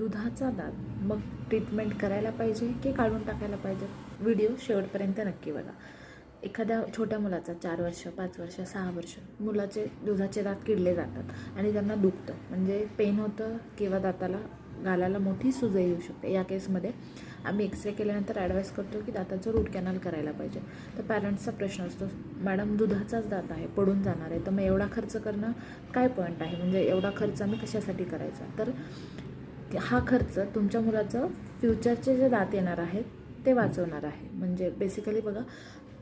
दुधाचा दात मग ट्रीटमेंट करायला पाहिजे की काढून टाकायला पाहिजे? व्हिडिओ शेवटपर्यंत नक्की बघा. एखाद्या छोट्या मुलाचा चार वर्ष पाच वर्ष सहा वर्ष मुलाचे दुधाचे दात किडले जातात आणि त्यांना दुखतं. म्हणजे पेन होतं किंवा दाताला गालाला मोठी सुजई येऊ शकते. या केसमध्ये आम्ही एक्सरे केल्यानंतर ॲडवाईस करतो की दाताचं रूट कॅनल करायला पाहिजे. तर पॅरेंट्सचा प्रश्न असतो मॅडम दुधाचाच दात आहे पडून जाणार आहे. तर मग एवढा खर्च करणं काय पॉईंट आहे? म्हणजे एवढा खर्च आम्ही कशासाठी करायचा? तर हा खर्च तुमच्या मुलाचं फ्युचरचे जे दात येणार आहेत ते वाचवणार आहे. म्हणजे बेसिकली बघा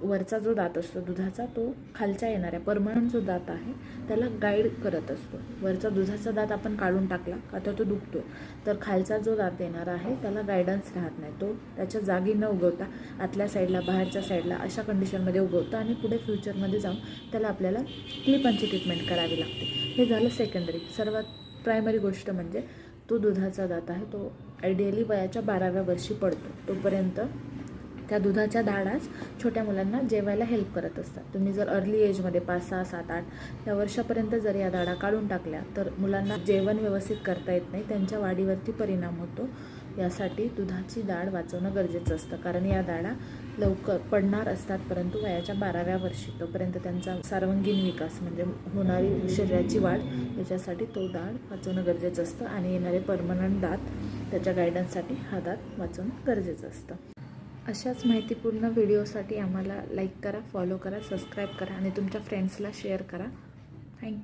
वरचा जो दात असतो दुधाचा तो खालच्या येणाऱ्या परमनंट जो दात आहे त्याला गाईड करत असतो. वरचा दुधाचा दात आपण काढून टाकला का तर तो दुखतो तर खालचा जो दात येणार आहे त्याला गायडन्स राहत नाही. तो त्याच्या जागी न उगवता आतल्या साईडला बाहेरच्या साईडला अशा कंडिशनमध्ये उगवतं आणि पुढे फ्युचरमध्ये जाऊन त्याला आपल्याला क्लिपांची ट्रीटमेंट करावी लागते. हे झालं सेकंडरी सर्वात प्रायमरी गोष्ट म्हणजे तो दुधाचा दात आहे. तो आयडियली वयाच्या बाराव्या वर्षी पडतो. तोपर्यंत त्या दुधाच्या धाडाच छोट्या मुलांना जेवायला हेल्प करत असतात. तुम्ही जर अर्ली एजमध्ये पाच सहा सात आठ या वर्षापर्यंत जर या दाडा काढून टाकल्या तर मुलांना जेवण व्यवस्थित करता येत नाही. त्यांच्या वाढीवरती परिणाम होतो. यासाठी दुधाची दाढ वाचवणं गरजेचं असतं. कारण या दाडा लवकर पडणार असतात परंतु वयाच्या बाराव्या वर्षी तोपर्यंत त्यांचा सर्वांगीण विकास म्हणजे होणारी शरीराची वाढ याच्यासाठी तो डाळ वाचवणं गरजेचं असतं. आणि येणारे परमनंट दात त्याच्या गायडन्ससाठी हा दात वाचवणं गरजेचं असतं. अशाच माहितीपूर्ण व्हिडिओसाठी आम्हाला लाईक करा फॉलो करा सबस्क्राईब करा आणि तुमच्या फ्रेंड्सला शेअर करा. थँक्यू